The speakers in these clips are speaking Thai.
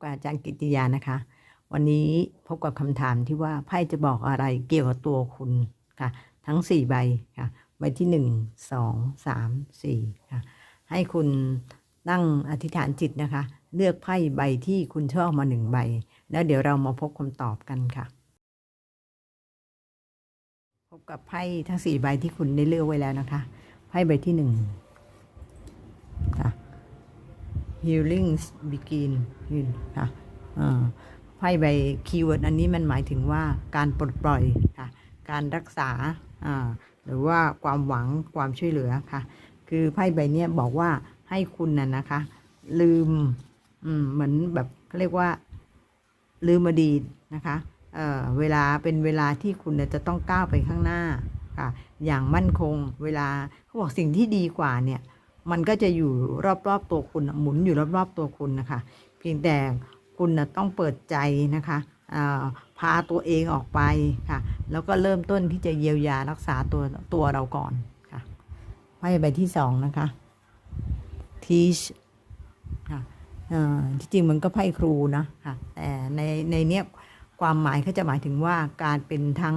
กับอาจารย์กิติยานะคะ วันนี้พบกับคำถามที่ว่าไพ่จะบอกอะไรเกี่ยวกับตัวคุณค่ะ ทั้ง 4 ใบค่ะ ใบที่ 1 2 3 4 ค่ะ ให้คุณตั้งอธิษฐานจิตนะคะ เลือกไพ่ใบที่คุณชอบมาหนึ่งใบ แล้วเดี๋ยวเรามาพบคำตอบกันค่ะ พบกับไพ่ทั้ง 4 ใบที่คุณได้เลือกไว้แล้วนะคะ ไพ่ใบที่1ค่ะ healing begin ค่ะไพ่ใบคีย์เวิร์ดอันนี้มันหมายถึงว่าการปลดปล่อยค่ะ การรักษาหรือว่าความหวังความช่วยเหลือค่ะ คือไพ่ใบนี้บอกว่าให้คุณน่ะนะคะ ลืมมเหมือนแบบเขาเรียกว่าลืมอดีตนะคะเเวลาเป็นเวลาที่คุณจะต้องก้าวไปข้างหน้าค่ะ อย่างมั่นคง เวลาเขาบอกสิ่งที่ดีกว่าเนี่ย มันก็จะอยู่รอบๆตัวคุณหมุนอยู่รอบๆตัวคุณนะคะ เพียงแต่คุณนะต้องเปิดใจนะคะพาตัวเองออกไปค่ะ แล้วก็เริ่มต้นที่จะเยียวยารักษาตัวตัวเราก่อนค่ะไพ่ใบที่สองนะคะ teach ค่ะที่จริงมันก็ไพ่ครูนะค่ะแต่ในในเนี้ยความหมายเขาจะหมายถึงว่าการเป็นทั้ง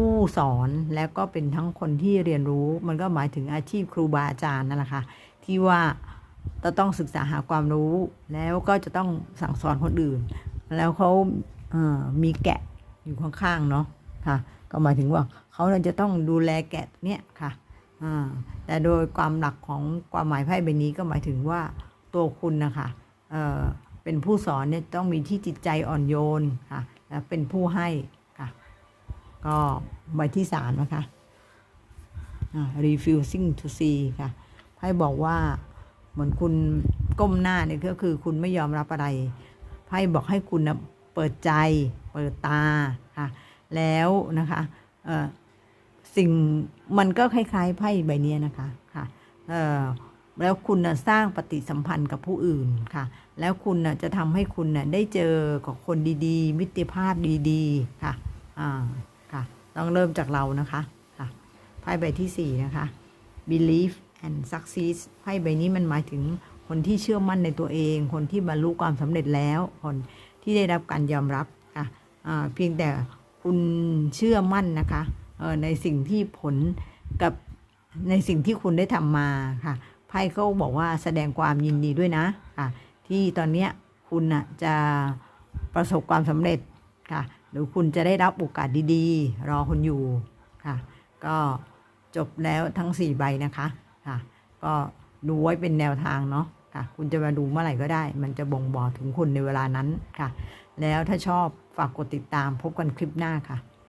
ผู้สอนแล้วก็เป็นทั้งคนที่เรียนรู้ มันก็หมายถึงอาชีพครูบาอาจารย์นั่นแหละค่ะที่ว่าจะต้องศึกษาหาความรู้ แล้วก็จะต้องสั่งสอนคนอื่น แล้วเขาเมีแกะอยู่ข้างๆเนาะค่ะก็หมายถึงว่าเขาจะต้องดูแลแกะเนี่ยค่ะแต่โดยความหลักของความหมายไพ่ใบนี้ก็หมายถึงว่าตัวคุณนะคะเเป็นผู้สอนเนี่ยต้องมีที่จิตใจอ่อนโยนค่ะและเป็นผู้ให้ ก็ใบที่สามนะคะ refusing to see ค่ะไพ่บอกว่าเหมือนคุณก้มหน้าเนี่ยก็คือคุณไม่ยอมรับอะไรไพ่บอกให้คุณนะเปิดใจ เปิดตาค่ะ แล้วนะคะสิ่งมันก็คล้ายๆไพ่ใบเนี้ยนะคะค่ะแล้วคุณนะสร้างปฏิสัมพันธ์กับผู้อื่นค่ะ แล้วคุณนะจะทำให้คุณนะได้เจอกับคนดีๆ มิตรภาพดีๆ ค่ะ อ่า ค่ะ ต้องเริ่มจากเรานะคะค่ะไพ่ใบที่สี่นะคะ belief and success ไพ่ใบนี้มันหมายถึงคนที่เชื่อมั่นในตัวเอง คนที่บรรลุความสำเร็จแล้ว คนที่ได้รับการยอมรับค่ะเพียงแต่คุณเชื่อมั่นนะคะในสิ่งที่ผลกับในสิ่งที่คุณได้ทำมาค่ะไพ่เขาบอกว่าแสดงความยินดีด้วยนะค่ะที่ตอนนี้คุณนะจะประสบความสำเร็จ ค่ะ หรือคุณจะได้รับโอกาสดีๆ รอคุณอยู่ค่ะ ก็จบแล้วทั้ง 4 ใบนะคะค่ะ ก็ดูไว้เป็นแนวทางเนาะค่ะ คุณจะมาดูเมื่อไหร่ก็ได้ มันจะบ่งบอกถึงคุณในเวลานั้นค่ะ แล้วถ้าชอบฝากกดติดตามพบกันคลิปหน้าค่ะ